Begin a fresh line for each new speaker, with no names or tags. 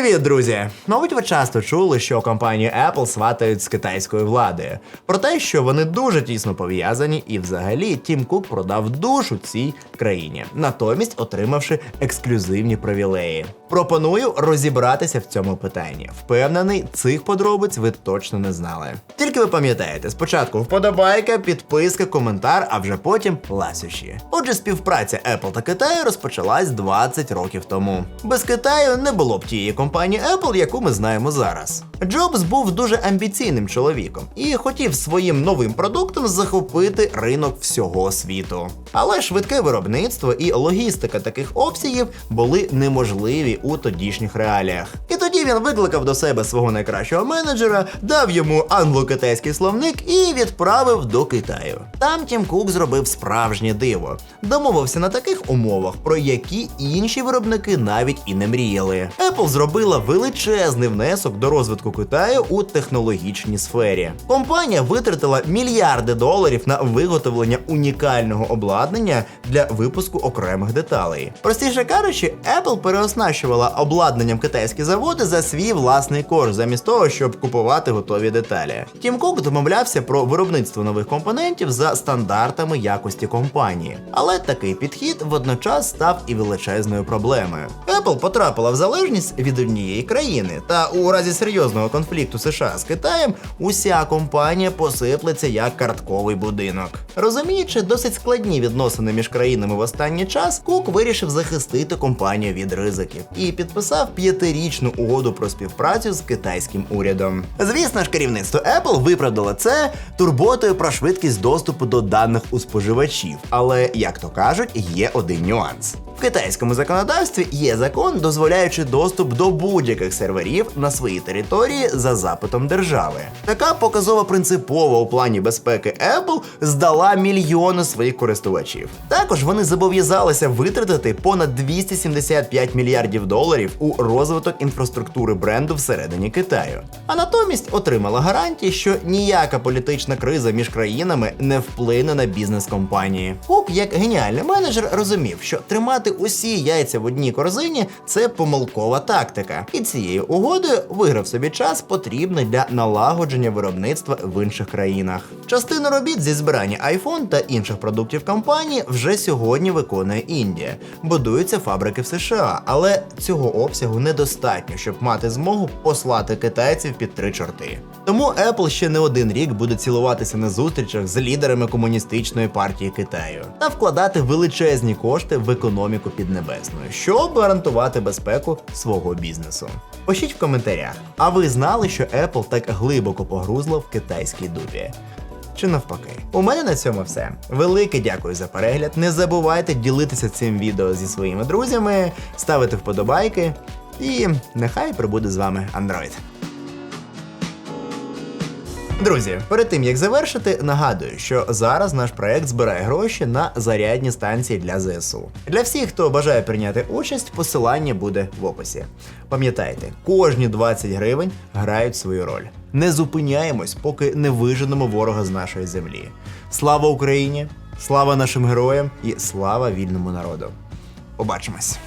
Привіт, друзі! Мабуть, ви часто чули, що компанію Apple сватають з китайською владою. Про те, що вони дуже тісно пов'язані, і взагалі Тім Кук продав душу цій країні, натомість отримавши ексклюзивні привілеї. Пропоную розібратися в цьому питанні. Впевнений, цих подробиць ви точно не знали. Тільки ви пам'ятаєте, спочатку вподобайка, підписка, коментар, а вже потім ласощі. Отже, співпраця Apple та Китаю розпочалась 20 років тому. Без Китаю не було б тієї компанії Apple, яку ми знаємо зараз. Джобс був дуже амбіційним чоловіком і хотів своїм новим продуктом захопити ринок всього світу. Але швидке виробництво і логістика таких обсягів були неможливі у тодішніх реаліях. І тоді він викликав до себе свого найкращого менеджера, дав йому англо-китайський словник і відправив до Китаю. Там Тім Кук зробив справжнє диво. Домовився на таких умовах, про які інші виробники навіть і не мріяли. Apple зробила величезний внесок до розвитку Китаю у технологічній сфері. Компанія витратила мільярди доларів на виготовлення унікального обладнання для випуску окремих деталей. Простіше кажучи, Apple переоснащувала обладнанням китайські заводи за свій власний кошт, замість того, щоб купувати готові деталі. Тім Кук домовлявся про виробництво нових компонентів за стандартами якості компанії, але такий підхід водночас став і величезною проблемою. Apple потрапила в залежність від однієї країни, та у разі серйозного конфлікту США з Китаєм уся компанія посиплеться як картковий будинок. Розуміючи досить складні відносини між країнами в останній час, Кук вирішив захистити компанію від ризиків і підписав п'ятирічну угоду про співпрацю з китайським урядом. Звісно ж, керівництво Apple виправдало це турботою про швидкість доступу до даних у споживачів. Але як то кажуть, є один нюанс. Китайському законодавстві є закон, дозволяючи доступ до будь-яких серверів на своїй території за запитом держави. Така показова принципова у плані безпеки Apple здала мільйони своїх користувачів. Також вони зобов'язалися витратити понад 275 мільярдів доларів у розвиток інфраструктури бренду всередині Китаю. А натомість отримала гарантії, що ніяка політична криза між країнами не вплине на бізнес компанії. Кук, як геніальний менеджер, розумів, що тримати усі яйця в одній корзині це помилкова тактика, і цією угодою виграв собі час, потрібний для налагодження виробництва в інших країнах. Частину робіт зі збирання iPhone та інших продуктів компанії вже сьогодні виконує Індія. Будуються фабрики в США, але цього обсягу недостатньо, щоб мати змогу послати китайців під три чорти. Тому Apple ще не один рік буде цілуватися на зустрічах з лідерами комуністичної партії Китаю та вкладати величезні кошти в економіку піднебесною, щоб гарантувати безпеку свого бізнесу. Пишіть в коментарях, а ви знали, що Apple так глибоко погрузла в китайській дупі? Чи навпаки, у мене на цьому все. Велике дякую за перегляд. Не забувайте ділитися цим відео зі своїми друзями, ставити вподобайки. І нехай прибуде з вами Android. Друзі, перед тим як завершити, нагадую, що зараз наш проект збирає гроші на зарядні станції для ЗСУ. Для всіх, хто бажає прийняти участь, посилання буде в описі. Пам'ятайте, кожні 20 гривень грають свою роль. Не зупиняємось, поки не виженемо ворога з нашої землі. Слава Україні! Слава нашим героям і слава вільному народу! Побачимось!